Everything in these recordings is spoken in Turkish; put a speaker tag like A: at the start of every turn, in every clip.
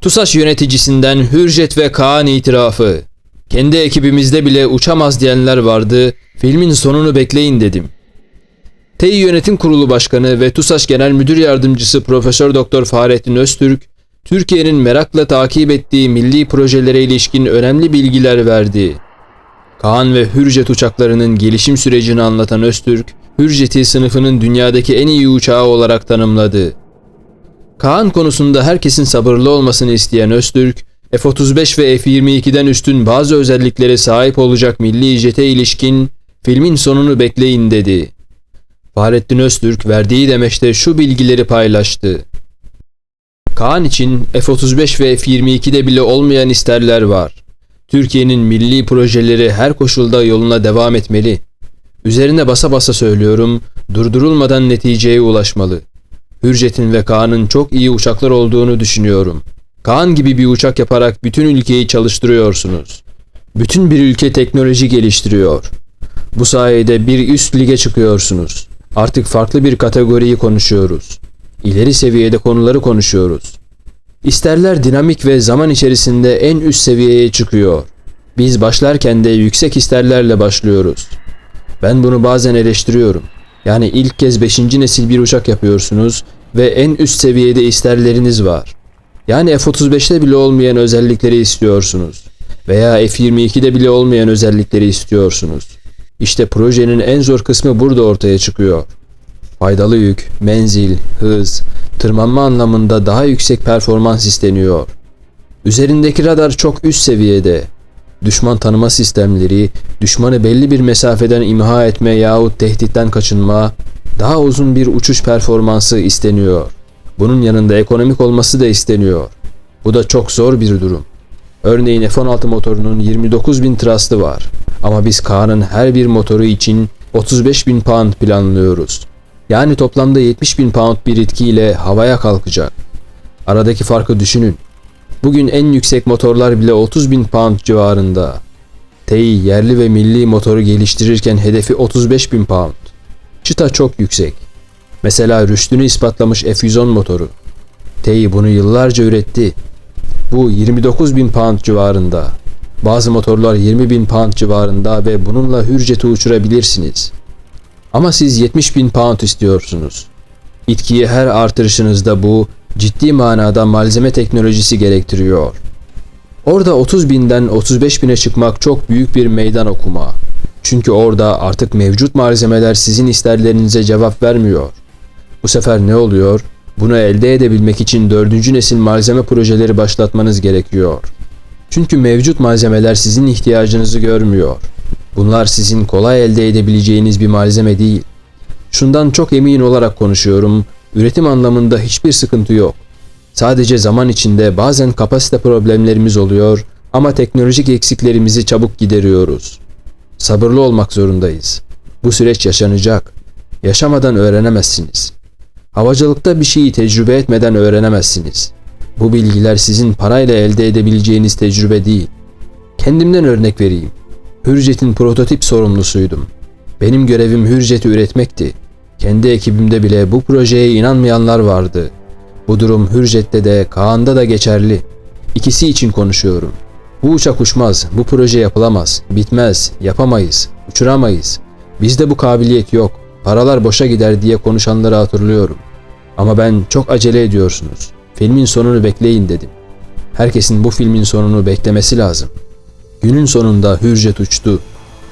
A: TUSAŞ yöneticisinden Hürjet ve Kaan itirafı. Kendi ekibimizde bile uçamaz diyenler vardı. Filmin sonunu bekleyin dedim. TEİ Yönetim Kurulu Başkanı ve TUSAŞ Genel Müdür Yardımcısı Profesör Doktor Fahrettin Öztürk, Türkiye'nin merakla takip ettiği milli projelere ilişkin önemli bilgiler verdi. Kaan ve Hürjet uçaklarının gelişim sürecini anlatan Öztürk, Hürjet'i sınıfının dünyadaki en iyi uçağı olarak tanımladı. Kaan konusunda herkesin sabırlı olmasını isteyen Öztürk, F-35 ve F-22'den üstün bazı özelliklere sahip olacak milli jete ilişkin filmin sonunu bekleyin dedi. Fahrettin Öztürk verdiği demeçte şu bilgileri paylaştı. Kaan için F-35 ve F-22'de bile olmayan isterler var. Türkiye'nin milli projeleri her koşulda yoluna devam etmeli. Üzerine basa basa söylüyorum, durdurulmadan neticeye ulaşmalı. Hürjet'in ve Kaan'ın çok iyi uçaklar olduğunu düşünüyorum. Kaan gibi bir uçak yaparak bütün ülkeyi çalıştırıyorsunuz. Bütün bir ülke teknoloji geliştiriyor. Bu sayede bir üst lige çıkıyorsunuz. Artık farklı bir kategoriyi konuşuyoruz. İleri seviyede konuları konuşuyoruz. İsterler dinamik ve zaman içerisinde en üst seviyeye çıkıyor. Biz başlarken de yüksek isterlerle başlıyoruz. Ben bunu bazen eleştiriyorum. Yani ilk kez 5. nesil bir uçak yapıyorsunuz ve en üst seviyede isterleriniz var. Yani F-35'te bile olmayan özellikleri istiyorsunuz. Veya F-22'de bile olmayan özellikleri istiyorsunuz. İşte projenin en zor kısmı burada ortaya çıkıyor. Faydalı yük, menzil, hız, tırmanma anlamında daha yüksek performans isteniyor. Üzerindeki radar çok üst seviyede. Düşman tanıma sistemleri, düşmanı belli bir mesafeden imha etme yahut tehditten kaçınma, daha uzun bir uçuş performansı isteniyor. Bunun yanında ekonomik olması da isteniyor. Bu da çok zor bir durum. Örneğin F-16 motorunun 29 bin trust'ı var. Ama biz Kaan'ın her bir motoru için 35 bin pound planlıyoruz. Yani toplamda 70 bin pound bir itkiyle havaya kalkacak. Aradaki farkı düşünün. Bugün en yüksek motorlar bile 30 bin pound civarında. TEİ yerli ve milli motoru geliştirirken hedefi 35 bin pound. Çıta çok yüksek. Mesela rüştünü ispatlamış F-110 motoru. TEİ bunu yıllarca üretti. Bu 29 bin pound civarında. Bazı motorlar 20 bin pound civarında ve bununla hürjeti uçurabilirsiniz. Ama siz 70 bin pound istiyorsunuz. İtkiyi her artırışınızda bu ciddi manada malzeme teknolojisi gerektiriyor. Orada 30 binden 35 bine çıkmak çok büyük bir meydan okuma. Çünkü orada artık mevcut malzemeler sizin isterlerinize cevap vermiyor. Bu sefer ne oluyor? Bunu elde edebilmek için dördüncü nesil malzeme projeleri başlatmanız gerekiyor. Çünkü mevcut malzemeler sizin ihtiyacınızı görmüyor. Bunlar sizin kolay elde edebileceğiniz bir malzeme değil. Şundan çok emin olarak konuşuyorum. Üretim anlamında hiçbir sıkıntı yok. Sadece zaman içinde bazen kapasite problemlerimiz oluyor ama teknolojik eksiklerimizi çabuk gideriyoruz. Sabırlı olmak zorundayız. Bu süreç yaşanacak. Yaşamadan öğrenemezsiniz. Havacılıkta bir şeyi tecrübe etmeden öğrenemezsiniz. Bu bilgiler sizin parayla elde edebileceğiniz tecrübe değil. Kendimden örnek vereyim. Hürjet'in prototip sorumlusuydum. Benim görevim Hürjet'i üretmekti. Kendi ekibimde bile bu projeye inanmayanlar vardı. Bu durum Hürjet'te de Kaan'da da geçerli. İkisi için konuşuyorum. Bu uçak uçmaz, bu proje yapılamaz, bitmez, yapamayız, uçuramayız. Bizde bu kabiliyet yok, paralar boşa gider diye konuşanları hatırlıyorum. Ama ben çok acele ediyorsunuz. Filmin sonunu bekleyin dedim. Herkesin bu filmin sonunu beklemesi lazım. Günün sonunda Hürjet uçtu.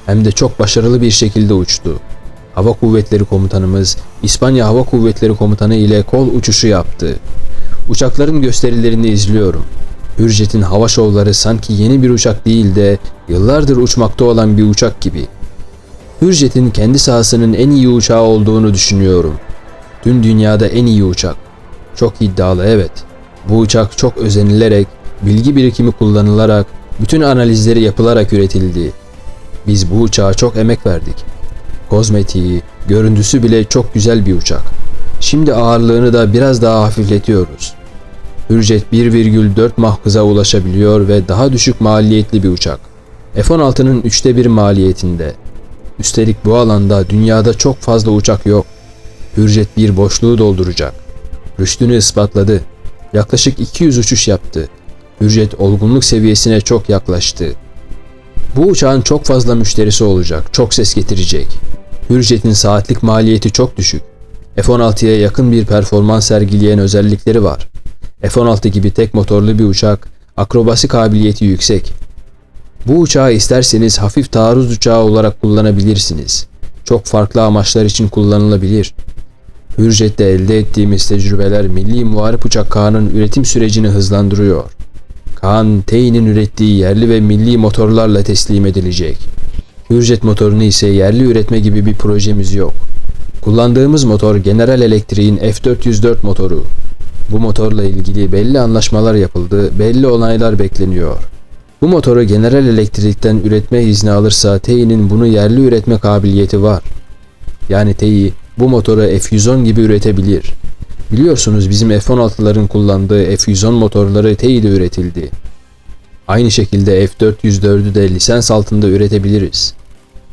A: Hem de çok başarılı bir şekilde uçtu. Hava Kuvvetleri Komutanımız İspanya Hava Kuvvetleri Komutanı ile kol uçuşu yaptı. Uçakların gösterilerini izliyorum. Hürjet'in hava şovları sanki yeni bir uçak değil de yıllardır uçmakta olan bir uçak gibi. Hürjet'in kendi sahasının en iyi uçağı olduğunu düşünüyorum. Tüm dünyada en iyi uçak. Çok iddialı evet. Bu uçak çok özenilerek, bilgi birikimi kullanılarak, bütün analizleri yapılarak üretildi. Biz bu uçağa çok emek verdik. Kozmetiği, görüntüsü bile çok güzel bir uçak. Şimdi ağırlığını da biraz daha hafifletiyoruz. Hürjet 1,4 Mach hıza ulaşabiliyor ve daha düşük maliyetli bir uçak. F-16'nın üçte bir maliyetinde. Üstelik bu alanda dünyada çok fazla uçak yok. Hürjet bir boşluğu dolduracak. Rüştünü ispatladı. Yaklaşık 200 uçuş yaptı. Hürjet olgunluk seviyesine çok yaklaştı. Bu uçağın çok fazla müşterisi olacak, çok ses getirecek. Hürjet'in saatlik maliyeti çok düşük. F-16'ya yakın bir performans sergileyen özellikleri var. F-16 gibi tek motorlu bir uçak, akrobasi kabiliyeti yüksek. Bu uçağı isterseniz hafif taarruz uçağı olarak kullanabilirsiniz. Çok farklı amaçlar için kullanılabilir. Hürjet'te elde ettiğimiz tecrübeler Milli Muharip Uçak Kağan'ın üretim sürecini hızlandırıyor. Kaan, Tey'nin ürettiği yerli ve milli motorlarla teslim edilecek. Hürjet motorunu ise yerli üretme gibi bir projemiz yok. Kullandığımız motor General Electric'in F404 motoru. Bu motorla ilgili belli anlaşmalar yapıldı, belli onaylar bekleniyor. Bu motoru General Electric'ten üretme izni alırsa TEİ'nin bunu yerli üretme kabiliyeti var. Yani TEİ bu motoru F110 gibi üretebilir. Biliyorsunuz bizim F-16'ların kullandığı F-110 motorları TEİ'de üretildi. Aynı şekilde F-404'ü de lisans altında üretebiliriz.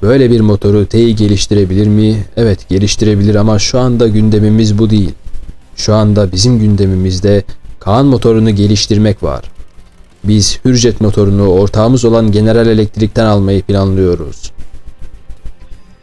A: Böyle bir motoru TEİ geliştirebilir mi? Evet geliştirebilir ama şu anda gündemimiz bu değil. Şu anda bizim gündemimizde Kaan motorunu geliştirmek var. Biz Hürjet motorunu ortağımız olan General Elektrik'ten almayı planlıyoruz.